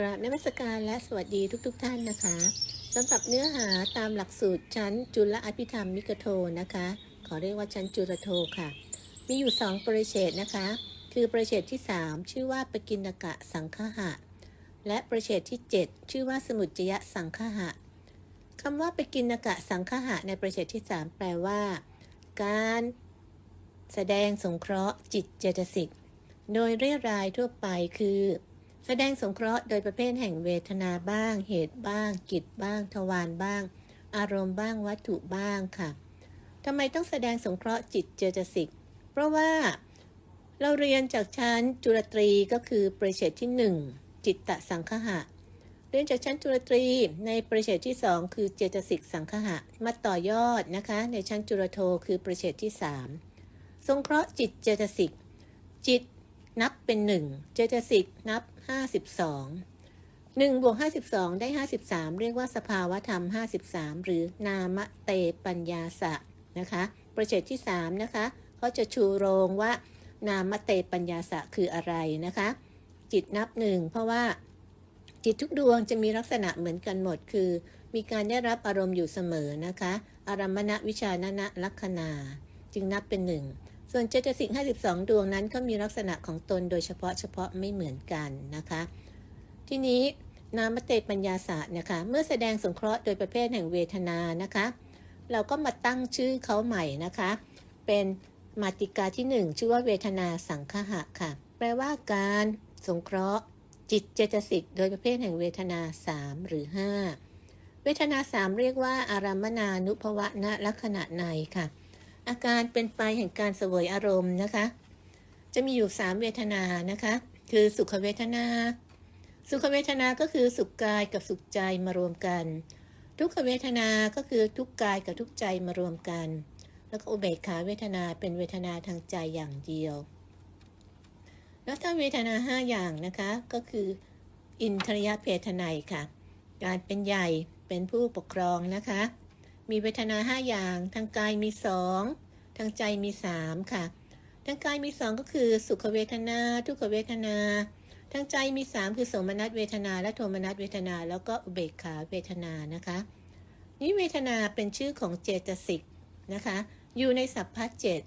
กราบนมัสการและสวัสดีทุกๆทท่านนะคะสำหรับเนื้อหาตามหลักสูตรชั้นจุลอภิธรรมมิกโทนะคะ ขอเรียกว่าชั้นจุลโทค่ะ มีอยู่ 2 ปริเฉดนะคะ คือปริเฉดที่ 3 ชื่อว่าปกินกะสังคหะ และปริเฉดที่ 7 ชื่อว่าสมุจยะสังคหะคำว่าปกินกะสังคหะในปริเฉดที่ 3 แปลว่า การแสดงสงเคราะห์จิตเจตสิกโดยเรียรายทั่วไปคือ แสดงสงเคราะห์โดยประเภทแห่งเวทนาบ้าง เหตุบ้าง กิจบ้าง ทวารบ้าง อารมณ์บ้าง วัตถุบ้างค่ะทำไมต้องแสดงสงเคราะห์จิตเจตสิก เพราะว่าเราเรียนจากชั้นจุลตรีก็คือปริเฉดที่ 1 จิตตสังคหะ เรียนจากชั้นจุลตรีในปริเฉดที่ 2 คือเจตสิกสังคหะ มาต่อยอดนะคะ ในชั้นจุลโทคือปริเฉดที่ 3 สงเคราะห์จิตเจตสิก จิตนับเป็นหนึ่งเจตสิกนับ 52 1บวก52ได้53เรียกว่าสภาวธรรม53หรือนามเตปัญญาสะนะคะประเฉดที่3นะคะเขาจะชูโรงว่านามเตปัญญาสะคืออะไรนะคะ จิตนับหนึ่งเพราะว่าจิตทุกดวงจะมีลักษณะเหมือนกันหมดคือ มีการได้รับอารมณ์อยู่เสมอนะคะ อารมณวิชานะนะลักษณาจึงนับเป็นหนึ่ง ส่วนเจตสิก52 ดวงนั้นก็มีลักษณะของตนโดยเฉพาะเฉพาะไม่เหมือนกันนะคะ ทีนี้นามเตปัญญาศาสตร์นะคะ เมื่อแสดงสงเคราะห์โดยประเภทแห่งเวทนานะคะ เราก็มาตั้งชื่อเขาใหม่นะคะ เป็นมาติกาที่ 1 ชื่อว่าเวทนาสังคหะค่ะ แปลว่าการสงเคราะห์ จิตเจตสิกโดยประเภทแห่งเวทนา 3 หรือ 5 เวทนา 3 เรียกว่าอารามนานุภวะณลักษณะในค่ะ อาการเป็นไปแห่งการเสวยอารมณ์นะคะ จะมีอยู่3เวทนานะคะ คือสุขเวทนา สุขเวทนาก็คือสุขกายกับสุขใจมารวมกัน ทุกขเวทนาก็คือทุกกายกับทุกใจมารวมกัน แล้วก็อุเบกขาเวทนาเป็นเวทนาทางใจอย่างเดียว แล้วถ้าเวทนาห้าอย่างนะคะก็คืออินทรียเพทนัยค่ะ การเป็นใหญ่เป็นผู้ปกครองนะคะ มีเวทนาห้าอย่างทางกายมีสอง ทางใจมีสามค่ะ ทางกายมีสองก็คือสุขเวทนา ทุกขเวทนา ทางใจมี3คือสมนัสเวทนา และโทมนัสเวทนา แล้วก็อุเบกขาเวทนานะคะ นี้เวทนาเป็นชื่อของเจตสิกนะคะ อยู่ในสัพพะเจต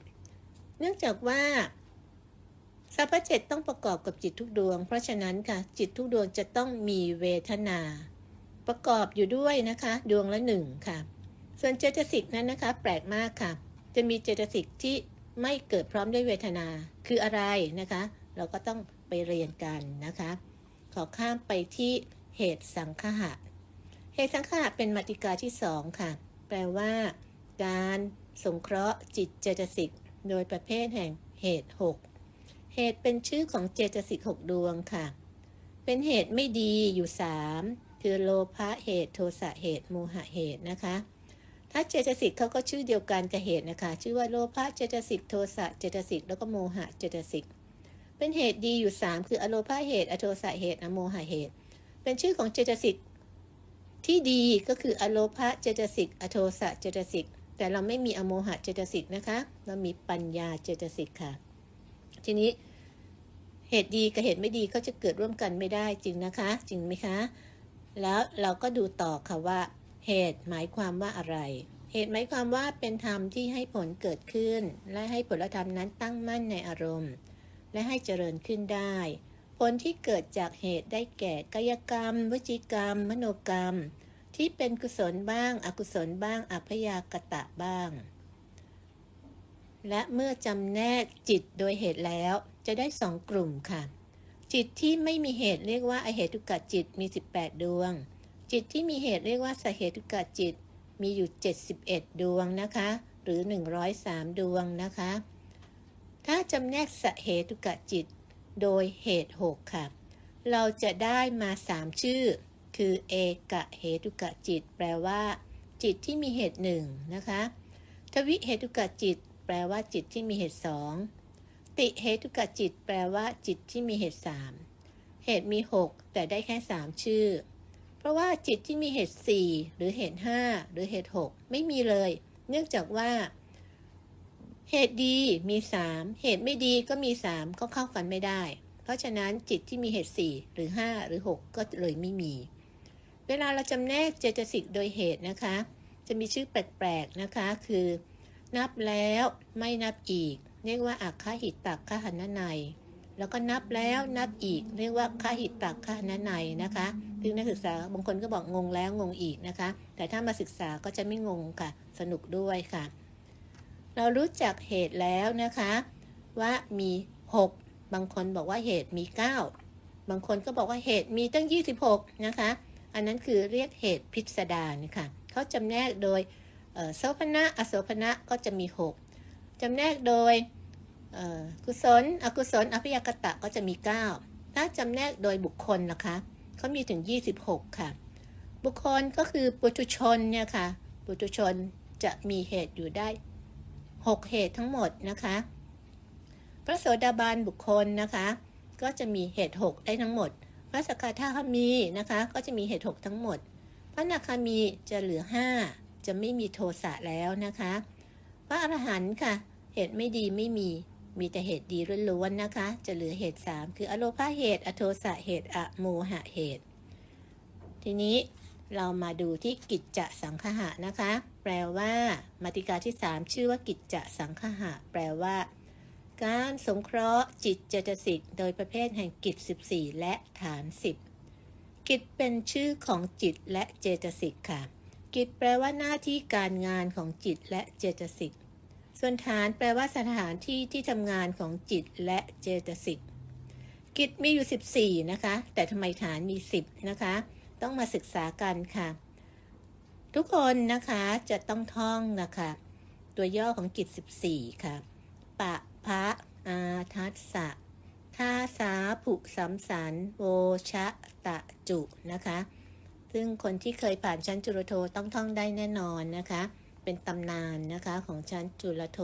เนื่องจากว่าสัพพะเจตต้องประกอบกับจิตทุกดวง เพราะฉะนั้นค่ะ จิตทุกดวงจะต้องมีเวทนา ประกอบอยู่ด้วยนะคะ ดวงละหนึ่งค่ะ ส่วนเจตสิกนั้นนะคะ แปลกมากค่ะ จะมีเจตสิกที่ไม่เกิดพร้อมด้วยเวทนาคืออะไรนะคะ เราก็ต้องไปเรียนกันนะคะ ขอข้ามไปที่เหตุสังคหะ เหตุสังคหะเป็นมาติกาที่สองค่ะ แปลว่า การสงเคราะห์จิตเจตสิกโดยประเภทแห่งเหตุ 6 เหตุเป็นชื่อของเจตสิก6ดวงค่ะ เป็นเหตุไม่ดีอยู่ 3 คือโลภะเหตุโทสะเหตุโมหะเหตุนะคะ ถ้าเจตสิกเขาก็ชื่อเดียวกันกับเหตุนะคะ ชื่อว่าโลภะเจตสิกโทสะเจตสิกแล้วก็โมหะเจตสิก เป็นเหตุดีอยู่ 3 คืออโลภาเหตุ อโทสะเหตุ อโมหะเหตุ เป็นชื่อของเจตสิกที่ดีก็คืออโลภะเจตสิก อโทสะเจตสิก แต่เราไม่มีอโมหะเจตสิกนะคะ เรามีปัญญาเจตสิกค่ะ ทีนี้เหตุดีกับเหตุไม่ดีก็จะเกิดร่วมกันไม่ได้จริงนะคะ จริงไหมคะ แล้วเราก็ดูต่อค่ะว่า เหตุหมายความว่าอะไร เหตุหมายความว่าเป็นธรรมที่ให้ผลเกิดขึ้น และให้ผลธรรมนั้นตั้งมั่นในอารมณ์ และให้เจริญขึ้นได้ ผลที่เกิดจากเหตุได้แก่กายกรรม วจีกรรม มโนกรรม ที่เป็นกุศลบ้าง อกุศลบ้าง อัพยากตะบ้าง และเมื่อจำแนกจิตโดยเหตุแล้วจะได้สองกลุ่มค่ะ จิตที่ไม่มีเหตุเรียกว่าอเหตุกะจิตมี 18 ดวง จิตที่มีเหตุเรียกว่าสเหตุกะจิต มีอยู่ 71 ดวงนะคะ หรือ 103 ดวงนะคะ ถ้าจำแนกสเหตุกะจิต โดยเหตุ 6 ค่ะ เราจะได้มา 3 ชื่อ คือเอกะเหตุกะจิต แปลว่า จิตที่มีเหตุหนึ่งนะคะทวิเหตุกะจิต แปลว่าจิตที่มีเหตุสองติเหตุกะจิต แปลว่าจิตที่มีเหตุสามเหตุมี 6 แต่ได้แค่ 3 ชื่อ เพราะว่าจิตที่มีเหตุ 4 หรือเหตุ 5 หรือเหตุ 6 ไม่มีเลย เนื่องจากว่า เหตุดีมี 3 เหตุไม่ดีก็มี 3 ก็เข้ากันไม่ได้ เพราะฉะนั้นจิตที่มีเหตุ 4 หรือ 5 หรือ 6 ก็เลยไม่มี เวลาเราจำแนกเจตสิกโดยเหตุนะคะ จะมีชื่อแปลกๆนะคะ คือ นับแล้วไม่นับอีก เรียกว่าอักขหิตตักขหันนัย แล้วก็นับแล้วนับอีก เรียกว่าขหิตตักขหันนัยนะคะซึ่งนักศึกษาบางคนก็บอกงงแล้วงงอีกนะคะ แต่ถ้ามาศึกษาก็จะไม่งงค่ะ สนุกด้วยค่ะ เรารู้จักเหตุแล้วนะคะ ว่ามี 6 บางคนบอกว่าเหตุมี 9 บางคนก็บอกว่าเหตุมีตั้ง 26 นะคะ อันนั้นคือเรียกเหตุพิสดารค่ะเขาจำแนกโดยเอ่อโสภณะอโสภณะก็จะมี 6จำแนกโดย กุศล อกุศล อภิยากตะก็จะมี 9 ถ้าจำแนกโดยบุคคลนะคะเขามีถึง 26 ค่ะ บุคคลก็คือปุถุชนเนี่ยค่ะ ปุถุชนจะมีเหตุอยู่ได้ 6 เหตุทั้งหมดนะคะ พระโสดาบันบุคคลนะคะ ก็จะมีเหตุ 6 ได้ทั้งหมด พระสกทาคามีนะคะ ก็จะมีเหตุ 6 ทั้งหมด พระนาคามีจะเหลือ 5 จะไม่มีโทสะแล้วนะคะ พระอรหันต์ค่ะ เหตุไม่ดีไม่มี มีแต่เหตุดีล้วนๆนะคะ จะเหลือเหตุ 3 คืออโลภาเหตุ อโทสะเหตุ อโมหะเหตุ ทีนี้เรามาดูที่กิจจะสังคหะนะคะ แปลว่ามาติกาที่ 3 ชื่อว่ากิจจะสังคหะ แปลว่า การสงเคราะห์จิตเจตสิกโดยประเภทแห่งกิจ 14 และฐาน 10 กิจเป็นชื่อของจิตและเจตสิกค่ะ กิจแปลว่าหน้าที่การงานของจิตและเจตสิก ส่วนฐานแปลว่าสถานที่ที่ทำงานของจิตและเจตสิกกิจมีอยู่ 14 นะคะ แต่ทำไมฐานมี 10 นะคะ ต้องมาศึกษากันค่ะ ทุกคนนะคะจะต้องท่องนะคะ ตัวย่อของกิจ 14 ค่ะ ปะพระอาทัสสะท่าสาผุสัมสันโวชะตะจุนะคะ ซึ่งคนที่เคยผ่านชั้นจุลโทต้องท่องได้แน่นอนนะคะ เป็นตำนานนะคะของชั้นจุลโท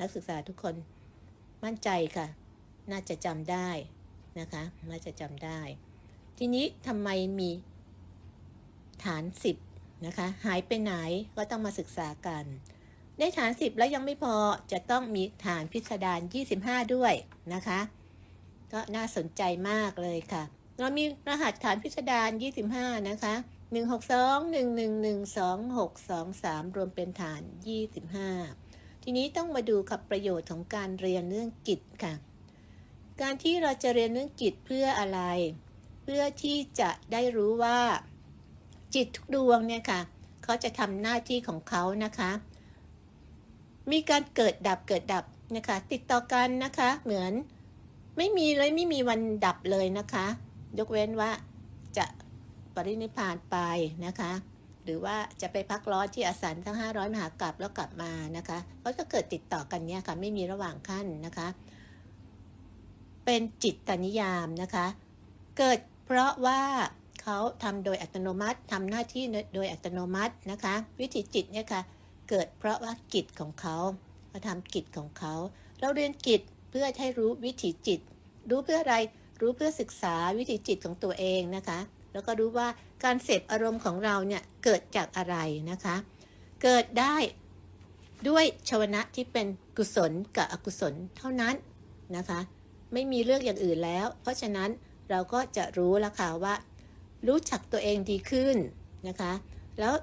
นักศึกษาทุกคนมั่นใจค่ะ น่าจะจำได้นะคะ น่าจะจำได้ ทีนี้ทำไมมีฐาน10นะคะ หายไปไหนก็ต้องมาศึกษากัน ได้ฐาน10แล้วยังไม่พอจะต้องมีฐานพิสดาร25 ด้วยนะคะ ก็น่าสนใจมากเลยค่ะ เรามีรหัสฐานพิสดาร25 นะคะ 162-111-2623 รวมเป็นฐาน 25 ทีนี้ต้องมาดูกับประโยชน์ของการเรียนเรื่องกิจค่ะ การที่เราจะเรียนเรื่องกิจเพื่ออะไร เพื่อที่จะได้รู้ว่า จิตทุกดวงเนี่ยค่ะ เขาจะทำหน้าที่ของเขานะคะ มีการเกิดดับเกิดดับนะคะ ติดต่อกันนะคะ เหมือนไม่มีเลยไม่มีวันดับเลยนะคะ ยกเว้นว่าจะ ปรินิพานไปนะคะ หรือว่าจะไปพักร้อนที่อสันทั้ง 500 มหากรัปแล้วกลับมานะคะก็จะเกิดติดต่อกันเนี่ยค่ะ ไม่มีระหว่างขั้นนะคะ เป็นจิตตนิยามนะคะ เกิดเพราะว่าเขาทำโดยอัตโนมัติทำหน้าที่โดยอัตโนมัตินะคะ วิถีจิตเนี่ยค่ะเกิดเพราะว่ากิจของเขาเขาทำกิจของเขา เราเรียนกิจเพื่อให้รู้วิถีจิต รู้เพื่ออะไรรู้เพื่อศึกษาวิถีจิตของตัวเองนะคะ แล้วก็รู้ว่าการเสพอารมณ์ของเราเนี่ยเกิดจากอะไรนะคะ เกิดได้ด้วยชวนะที่เป็นกุศลกับอกุศลเท่านั้นนะคะ ไม่มีเรื่องอย่างอื่นแล้ว เพราะฉะนั้นเราก็จะรู้แล้วค่ะว่า รู้จักตัวเองดีขึ้นนะคะ แล้ว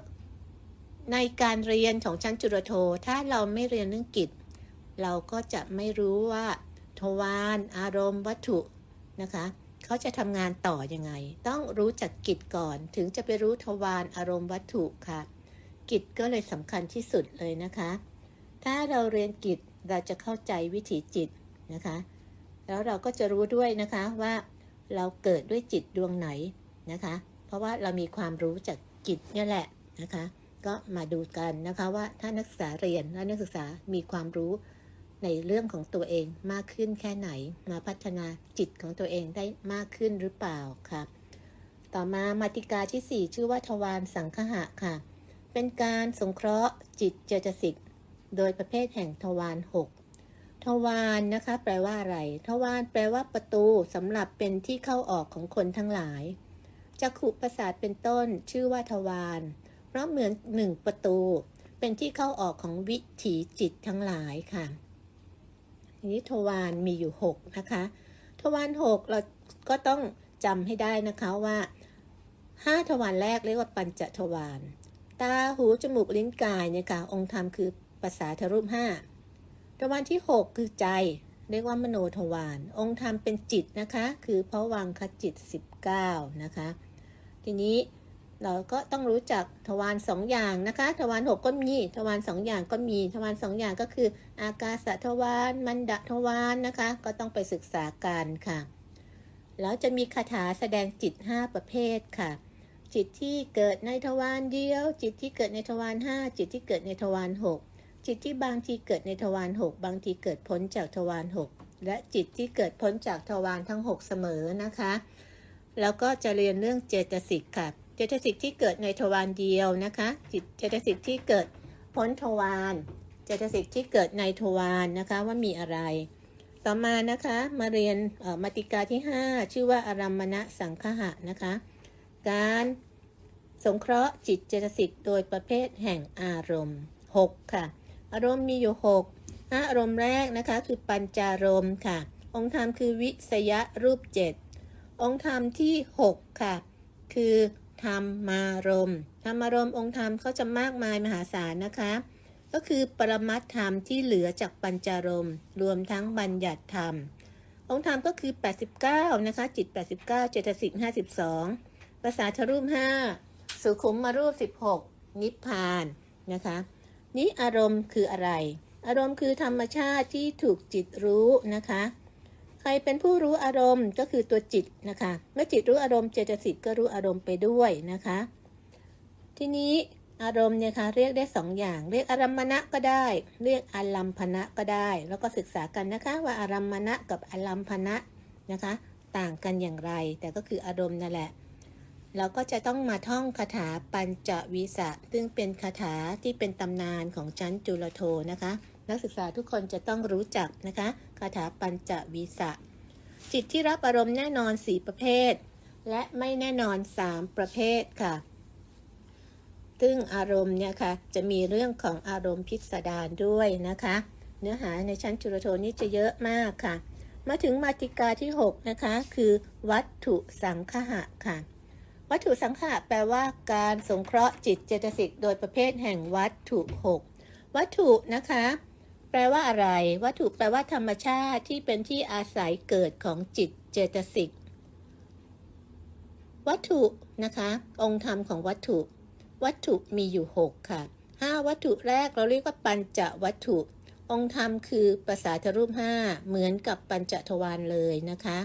ในการเรียนของชั้นจุลโท ถ้าเราไม่เรียนเรื่องกิจ เราก็จะไม่รู้ว่า ทวารอารมณ์วัตถุนะคะ เขาจะทำงานต่อยังไง ต้องรู้จักกิจก่อนถึงจะไปรู้ทวารอารมณ์วัตถุค่ะ กิจก็เลยสำคัญที่สุดเลยนะคะ ถ้าเราเรียนกิจเราจะเข้าใจวิถีจิตนะคะ แล้วเราก็จะรู้ด้วยนะคะว่าเราเกิดด้วยจิตดวงไหนนะคะ เพราะว่าเรามีความรู้จากจิตนี่แหละนะคะ ก็มาดูกันนะคะว่าถ้านักศึกษาเรียนและนักศึกษามีความรู้ ในเรื่องของตัวเองมากขึ้นแค่ไหน มาพัฒนาจิตของตัวเองได้มากขึ้นหรือเปล่าค่ะ ต่อมามาติกาที่ 4 ชื่อว่าทวารสังคหะค่ะ เป็นการสงเคราะห์จิตเจตสิกโดยประเภทแห่งทวาร6ทวารนนะคะ แปลว่าอะไร ทวารแปลว่าประตูสำหรับเป็นที่เข้าออกของคนทั้งหลายจักขุประสาทเป็นต้น ชื่อว่าทวารเพราะเหมือนหนึ่งประตู เป็นที่เข้าออกของวิถีจิตทั้งหลายค่ะ ทีนี้ทวารมีอยู่ 6 นะคะททวารหกเราก็ต้องจำให้ได้นะคะว่าห้าทวารแรกเรียกว่าปัญจทวารตาหูจมูกลิ้นกายเนี่ยค่ะองค์ธรรมคือภาษาทรูปห้าทวารที่หกคือใจเรียกว่ามโนทวารองค์ธรรมเป็นจิตนะคะ คือพระวังคจิต 19 นะคะ ทีนี้ เราก็ต้องรู้จักทวารสองอย่างนะคะทวารหกก็มีทวารสองอย่างก็มีทวารสองอย่างก็คือ อากาศทวารมันดะทวารนะคะ ก็ต้องไปศึกษากันค่ะ แล้วจะมีคาถาแสดงจิต 5 ประเภทค่ะ จิตที่เกิดในทวารเดียว จิตที่เกิดในทวาร5จิตที่เกิดในทวาร6จิตที่บางทีเกิดในทวาร6บางทีเกิดพ้นจากทวาร6และจิตที่เกิดพ้นจากทวารทั้ง 6 เสมอนะคะ แล้วก็จะเรียนเรื่องเจตสิกค่ะ เจตสิกที่เกิดในทวารเดียวนะคะจิตเจตสิกที่เกิดพ้นทวารเจตสิกที่เกิดในทวารนะคะว่ามีอะไร ต่อมานะคะมาเรียนมาติกาที่ 5 ชื่อว่าอารัมมณสังคหะนะคะ การสงเคราะห์จิตเจตสิกโดยประเภทแห่งอารมณ์ 6 ค่ะ อารมณ์มีอยู่ 6 อารมณ์แรกนะคะคือปัญจารมณ์ค่ะ องค์ธรรมคือวิสยรูป 7 องค์ธรรมที่ 6 ค่ะ คือ ธรรมารมธรรมารมองค์ธรรมเขาจะมากมายมหาศาลนะคะ ก็คือปรมัตธรรมที่เหลือจากปัญจารมรวมทั้งบัญญัติธรรม องค์ธรรมก็คือ 89 นะคะ จิต 89 เจตสิก52ภาษาทรูป 5 สุขุมมารูป 16 นิพพานนะคะนี้อารมณ์คืออะไร อารมณ์คือธรรมชาติที่ถูกจิตรู้นะคะ ครเป็นผู้รู้อารมณ์ก็คือตัวจิตนะคะ เมื่อจิตรู้อารมณ์เจตสิกก็รู้อารมณ์ไปด้วยนะคะ ทีนี้อารมณ์เนี่ยค่ะเรียกได้สองอย่าง เรียกอารัมมณะก็ได้ เรียกอารัมพนะก็ได้ แล้วก็ศึกษากันนะคะว่าอารัมมณะกับอารัมพนะนะคะ ต่างกันอย่างไร แต่ก็คืออารมณ์นั่นแหละ เราก็จะต้องมาท่องคาถาปัญจวิสะซึ่งเป็นคาถาที่เป็นตำนานของชั้นจุลโทนะคะ นักศึกษาทุกคนจะต้องรู้จักนะคะคาถาปัญจวิสะจิตที่รับอารมณ์แน่นอน 4 ประเภท และไม่แน่นอน 3 ประเภทค่ะ ซึ่งอารมณ์เนี่ยค่ะจะมีเรื่องของอารมณ์พิสดารด้วยนะคะ เนื้อหาในชั้นจุลโทนี้จะเยอะมากค่ะ มาถึงมาติกาที่ 6 นะคะ คือวัตถุสังคหะค่ะ วัตถุสังขะแปลว่าการสงเคราะห์จิตเจตสิกโดยประเภทแห่งวัตถุ 6 วัตถุนะคะ แปลว่าอะไร วัตถุแปลว่าธรรมชาติที่เป็นที่อาศัยเกิดของจิตเจตสิก วัตถุนะคะ องค์ธรรมของวัตถุ วัตถุมีอยู่ 6 ค่ะ 5 วัตถุแรกเราเรียกว่าปัญจวัตถุ องค์ธรรมคือภาษาทรูป 5 เหมือนกับปัญจทวารเลยนะคะ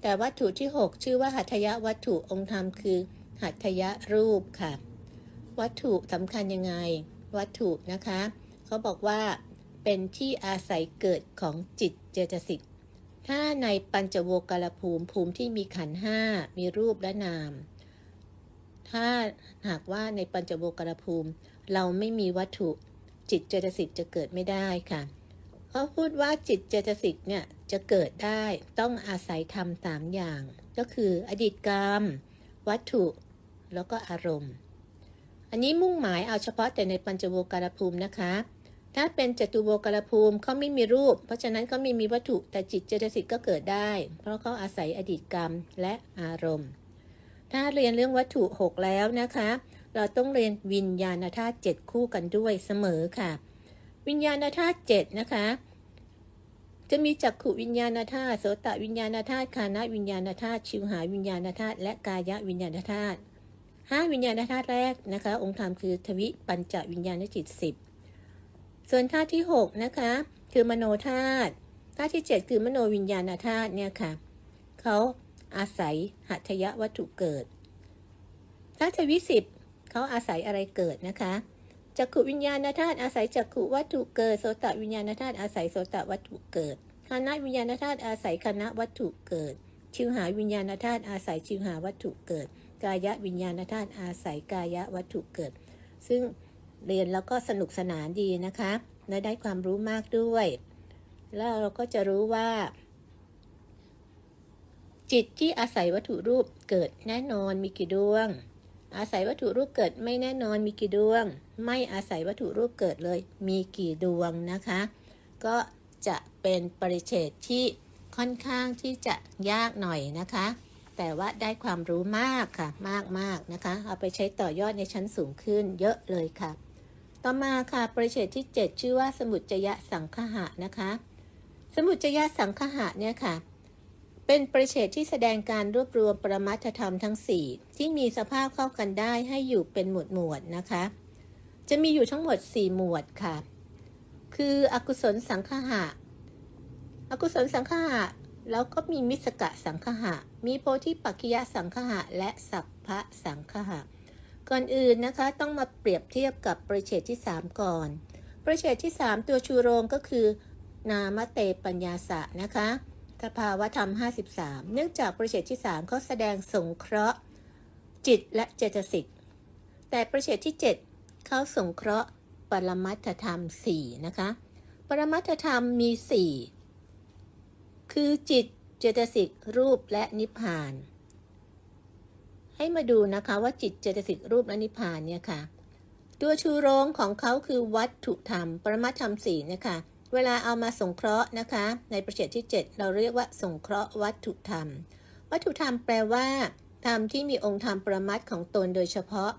แต่วัตถุที่ 6 ชื่อว่าหัตถยวัตถุองค์ธรรมคือ หัตถยรูปค่ะ วัตถุสำคัญยังไง วัตถุนะคะ เขาบอกว่า เป็นที่อาศัยเกิดของจิตเจตสิก ถ้าในปัญจโวกาลภูมิภูมิที่มีขันห้ามีรูปและนาม ถ้าหากว่าในปัญจโวกาลภูมิ เราไม่มีวัตถุจิตเจตสิกจะเกิดไม่ได้ค่ะเขาพูดว่าจิตเจตสิกเนี่ยจะเกิดได้ต้องอาศัยทำสามอย่าง ก็คืออดีตกรรม วัตถุ แล้วก็อารมณ์ อันนี้มุ่งหมายเอาเฉพาะแต่ในปัญจโวการภูมินะคะ ถ้าเป็นจตุโวกรภูมิเขาไม่มีรูป เพราะฉะนั้นเขาไม่มีวัตถุแต่จิตเจตสิกก็เกิดได้ เพราะเขาอาศัยอดีตกรรมและอารมณ์ ถ้าเรียนเรื่องวัตถุ 6 แล้วนะคะ เราต้องเรียนวิญญาณธาตุ7คู่กันด้วยเสมอค่ะ วิญญาณธาตุ7นะคะ จะมีจักขุวิญญาณธาตุโสตวิญญาณธาตุคานะวิญญาณธาตุชิวหาวิญญาณธาตุและกายวิญญาณธาตุห้าวิญญาณธาตุแรกนะคะ องค์ธรรมคือทวิปัญจวิญญาณจิตสิบ ส่วนธาตุที่หกนะคะ คือมโนธาตุธาตุที่เจ็ดคือมโนวิญญาณธาตุเนี่ยค่ะเขาอาศัยหัตถยวัตถุเกิดธาตุวิสิบเขาอาศัยอะไรเกิดนะคะจักขุวิญญาณธาตุอาศัยจักขุวัตถุเกิดโสตวิญญาณธาตุอาศัยโสตวัตถุเกิดคานะวิญญาณธาตุอาศัยคณะวัตถุเกิด ชิวหาวิญญาณธาตุอาศัยชิวหาวัตถุเกิด กายวิญญาณธาตุอาศัยกายวัตถุเกิด ซึ่ง เรียนแล้วก็สนุกสนานดีนะคะและได้ความรู้มากด้วย แล้วเราก็จะรู้ว่า จิตที่อาศัยวัตถุรูปเกิดแน่นอนมีกี่ดวง อาศัยวัตถุรูปเกิดไม่แน่นอนมีกี่ดวง ไม่อาศัยวัตถุรูปเกิดเลย มีกี่ดวงนะคะ ก็จะเป็นปริเฉดที่ค่อนข้างที่จะยากหน่อยนะคะ แต่ว่าได้ความรู้มากค่ะ มากมากนะคะ เอาไปใช้ต่อยอดในชั้นสูงขึ้นเยอะเลยค่ะ ต่อมาค่ะประเฉดที่ 7 ชื่อว่าสมุจจยสังคหะนะคะ สมุจจยสังคหะเนี่ยค่ะ เป็นประเฉดที่แสดงการรวบรวมประมัตธรรมทั้ง 4 ที่มีสภาพเข้ากันได้ให้อยู่เป็นหมวดหมวดนะคะ จะมีอยู่ทั้งหมด 4 หมวดค่ะ คืออกุศลสังคหะ อกุศลสังคหะแล้วก็มีมิสกะสังคหะ มีโพธิปักขิยสังคหะ และสัพพะสังคหะ ก่อนอื่นนะคะต้องมาเปรียบเทียบกับประเฉดที่ 3 ก่อน ประเฉดที่ 3 ตัวชูโรงก็คือ นามเตปัญญาสะนะคะสภาวะธรรม 53 เนื่องจากประเฉดที่ 3เขาแสดงสงเคราะห์ จิตและเจตสิก แต่ประเฉดที่ 7 เขาสงเคราะห์ปรมัตถธรรม 4 นะคะ ปรมัตถธรรมมี 4 คือจิต เจตสิก รูปและนิพพาน ให้มาดูนะคะว่าจิตเจตสิกรูปและนิพพานเนี่ยค่ะ ตัวชูโรงของเขาคือวัตถุธรรม ปรมัตธรรมสี่นะคะ เวลาเอามาสงเคราะห์นะคะ ในประเฉดที่ 7 เราเรียกว่าสงเคราะห์วัตถุธรรม วัตถุธรรมแปลว่าธรรมที่มีองค์ธรรมประมัตของตนโดยเฉพาะ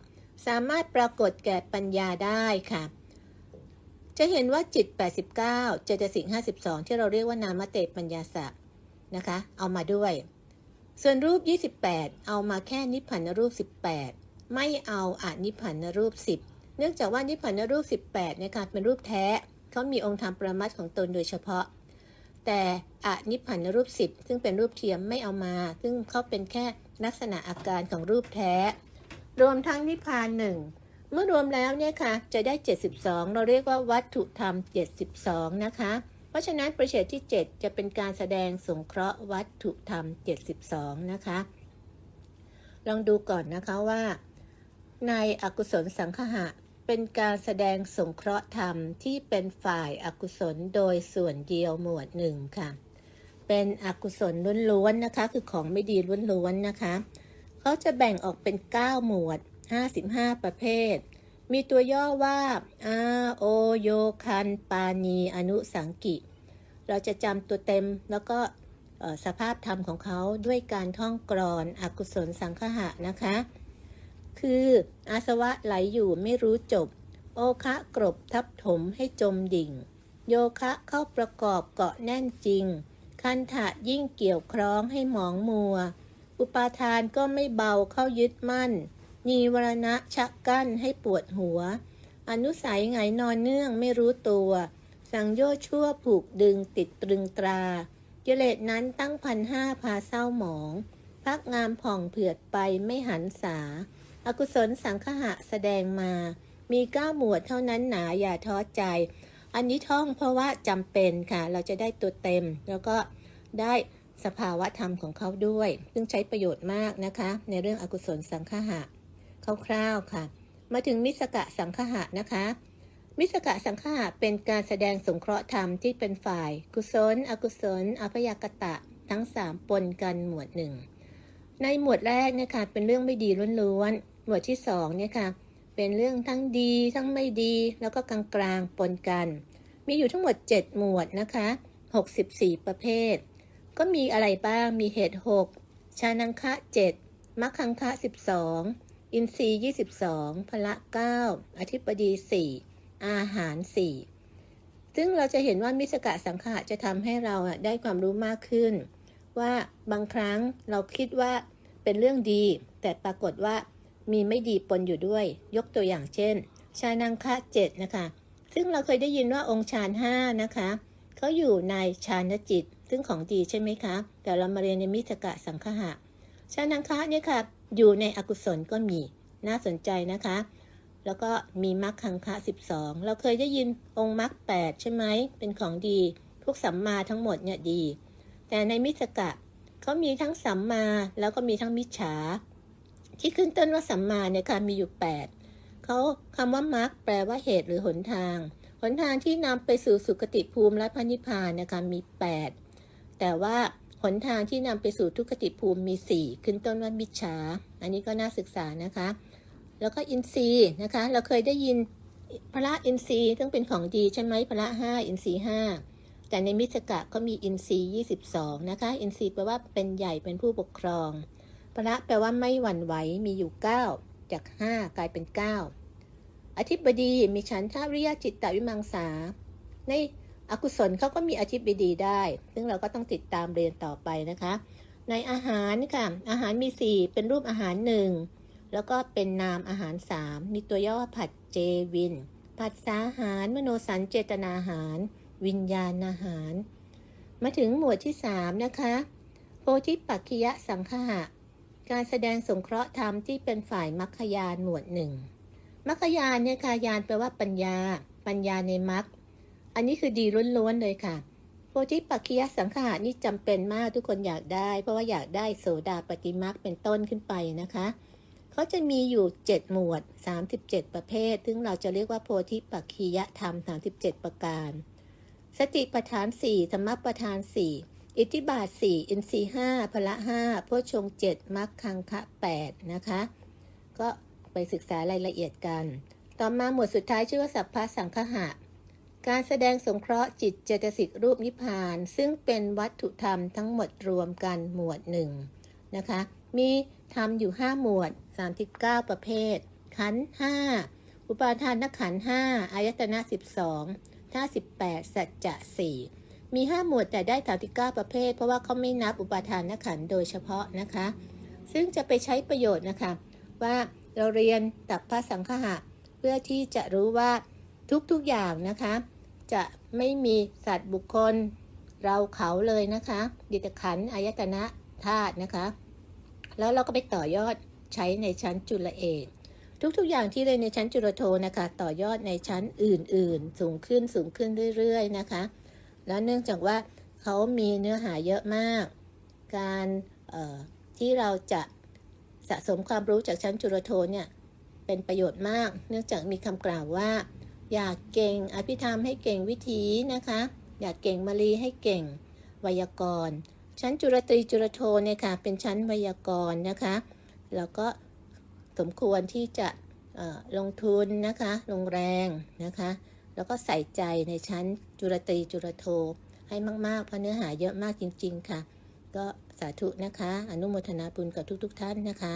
สามารถปรากฏแก่ปัญญาได้ค่ะ จะเห็นว่าจิต 89 เจตสิก52 ที่เราเรียกว่านามเตปัญญาสักนะคะ เอามาด้วย ส่วนรูป 28 เอามาแค่นิพพานรูป 18 ไม่เอาอานิพพานรูป 10 เนื่องจากว่านิพพานรูป 18นการเป็นรูปแท้เขามีองค์ธรรมประมัตถ์ของตนโดยเฉพาะ แต่อนิพพานรูป 10 ซึ่งเป็นรูปเทียมไม่เอามา ซึ่งเขาเป็นแค่ลักษณะอาการของรูปแท้ รวมทั้งนิพพานหนึ่งเมื่อรวมแล้วเนี่ยค่ะจะได้ 72 เราเรียกว่าวัตถุธรรม 72 นะคะ ราะฉะนั้นประเฉดที่ 7 จะเป็นการแสดงสงเคราะห์วัตถุธรรม 72 นะคะ ลองดูก่อนนะคะว่า ในอกุศลสังคหะเป็นการแสดงสงเคราะห์ธรรมที่เป็นฝ่ายอากุศลโดยส่วนเดียวหมวดหนึ่งค่ะ เป็นอกุศลล้วนๆนะคะ คือของไม่ดีล้วนๆนะคะ เขาจะแบ่งออกเป็น 9 หมวด 55 ประเภท มีตัวย่อว่าอาโอโยคันปานีอนุสังกิ เราจะจำตัวเต็มแล้วก็สภาพธรรมของเขาด้วยการท่องกรอนอกุศลสังคหะนะคะ คืออาสวะไหลอยู่ไม่รู้จบ โอคะกรบทับถมให้จมดิ่ง โยคะเข้าประกอบเกาะแน่นจริง คันถะยิ่งเกี่ยวคล้องให้หมองมัว อุปาทานก็ไม่เบาเข้ายึดมั่น นีวรณะชักกั้นให้ปวดหัว อนุสัยไงนอนเนื่องไม่รู้ตัว สังโยชชั่วผูกดึงติดตรึงตรากิเลสนั้นตั้งพันห้าพาเศร้าหมอง พักงามผ่องเผือดไปไม่หันษาอกุศลสังคหะแสดงมา มีเก้าหมวดเท่านั้นหนาอย่าท้อใจ อันนี้ท่องเพราะว่าจำเป็นค่ะ เราจะได้ตัวเต็ม แล้วก็ได้สภาวะธรรมของเขาด้วย ซึ่งใช้ประโยชน์มากนะคะ ในเรื่องอกุศลสังคหะ คร่าวๆค่ะ มาถึงมิสกะสังคหะนะคะ มิสกะสังคหะเป็นการแสดงสงเคราะห์ธรรมที่เป็นฝ่าย กุศล อกุศลอภยากตะ ทั้งสามปนกันหมวดหนึ่งในหมวดแรกเนี่ยค่ะเป็นเรื่องไม่ดีล้วนๆหมวดที่สองเนี่ยค่ะเป็นเรื่องทั้งดีทั้งไม่ดีแล้วก็กลางๆปนกัน มีอยู่ทั้งหมด 7 หมวดนะคะ 64 ประเภท ก็มีอะไรบ้างมีเหตุ 6 ชานังคะ 7 มัคคังคะ 12 อินทรีย์ 22 พละ 9 อธิปดี 4 อาหาร 4 ซึ่งเราจะเห็นว่ามิสกะสังขะจะทำให้เราได้ความรู้มากขึ้น ว่าบางครั้งเราคิดว่าเป็นเรื่องดี แต่ปรากฏว่ามีไม่ดีปนอยู่ด้วย ยกตัวอย่างเช่น ชานังคะ7นะคะ ซึ่งเราเคยได้ยินว่าองค์ฌานห้านะคะเขาอยู่ในฌานจิต ซึ่งของดีใช่ไหมคะ แต่เรามาเรียนในมิสกะสังคหะชานังคะเนี่ยค่ะอยู่ในอกุศลก็มีน่าสนใจนะคะ แล้วก็มีมรรคคังคะ12 เราเคยได้ยินองค์มรรค8ใช่ไหมเป็นของดี พวกสัมมาทั้งหมดเนี่ยดี แต่ในมิสกะเขามีทั้งสัมมาแล้วก็มีทั้งมิจฉา ที่ขึ้นต้นว่าสัมมาเนี่ยค่ะมีอยู่ 8เขาคำว่ามรรคแปลว่าเหตุหรือหนทาง หนทางที่นำไปสู่สุคติภูมิและพระนิพพานนะคะมี 8 แต่ว่า นทางที่นำไปสู่ทุกขติภูมิมี 4 ขึ้นต้นว่ามิจฉา อันนี้ก็น่าศึกษานะคะ แล้วก็อินทรีย์นะคะ เราเคยได้ยินพระอินทรีย์ซึ่งเป็นของดีใช่ไหมพระห้าอินทรีย์ห้าแต่ในมิสกะก็มีอินทรีย์22 นะคะ อินทรีย์แปลว่าเป็นใหญ่เป็นผู้ปกครอง พระแปลว่าไม่หวั่นไหวมีอยู่ 9 จาก 5 กลายเป็น 9 อธิบดีมีฉันทาวิริยจิตตวิมังสา ใน อกุศลเขาก็มีอธิบดีได้ ซึ่งเราก็ต้องติดตามเรียนต่อไปนะคะ ในอาหารค่ะ อาหารมี 4 เป็นรูปอาหารหนึ่งแล้วก็เป็นนามอาหาร 3 มีตัวย่อว่าผัดเจวิน ผัดสาหาร มโนสันเจตนาหาร วิญญาณอาหาร มาถึงหมวดที่ 3 นะคะโพธิปักขิยะสังฆะการแสดงสงเคราะห์ธรรมที่เป็นฝ่ายมัคคยานหมวดหนึ่งมัคคยานเนี่ยค่ะยานแปลว่าปัญญา ปัญญาในมัค อันนี้คือดีล้วนๆเลยค่ะโพธิปักขิยสังขารนี่จำเป็นมากทุกคนอยากได้ เพราะว่าอยากได้โสดาปฏิมักเป็นต้นขึ้นไปนะคะเขาจะมีอยู่ 7 หมวด 37 ประเภท ซึ่งเราจะเรียกว่าโพธิปักขิยธรรม 37 ประการ สติปัฏฐาน4ธรรมปัฏฐาน 4 อิทธิบาท 4 อินทรีย์5พละ5โพชฌงค์7มรรคคังคะ 8 นะคะ ก็ไปศึกษารายละเอียดกัน ต่อมาหมวดสุดท้ายชื่อว่าสัพพะสังคหะ การแสดงสงเคราะห์จิตเจตสิกรูปนิพพาน ซึ่งเป็นวัตถุธรรมทั้งหมดรวมกันหมวดหนึ่งนะคะ มีธรรมอยู่ 5 หมวด 39 ประเภท ขันธ์5อุปาทานขันธ์5อายตนะ 12ท่า18 สัจจะ4มี 5 หมวดแต่ได้39ประเภท เพราะว่าเขาไม่นับอุปาทานขันโดยเฉพาะนะคะ ซึ่งจะไปใช้ประโยชน์นะคะ ว่าเราเรียนตับพระสังฆะเพื่อที่จะรู้ว่าทุกๆอย่างนะคะ จะไม่มีสัตว์บุคคลเราเขาเลยนะคะดิตขันอายตนะธาตุนะคะ แล้วเราก็ไปต่อยอดใช้ในชั้นจุลเอกทุกๆ อย่างที่เรียนในชั้นจุลโทนะคะ ต่อยอดในชั้นอื่นๆ สูงขึ้นสูงขึ้นเรื่อย ๆ นะคะ แล้วเนื่องจากว่าเขามีเนื้อหาเยอะมาก การที่เราจะสะสมความรู้จากชั้นจุลโทเนี่ยเป็นประโยชน์มาก เนื่องจากมีคำกล่าวว่า อยากเก่งอภิธรรมให้เก่งวิธีนะคะ อยากเก่งมาลีให้เก่งไวยากรณ์ชั้นจุลตรีจุลโทเนี่ยค่ะเป็นชั้นไวยากรณ์นะคะ แล้วก็สมควรที่จะลงทุนนะคะ ลงแรงนะคะ แล้วก็ใส่ใจในชั้นจุลตรีจุลโทให้มากๆ เพราะเนื้อหาเยอะมากจริง ๆ ค่ะ ก็สาธุนะคะ อนุโมทนาบุญกับทุก ๆ ท่านนะคะ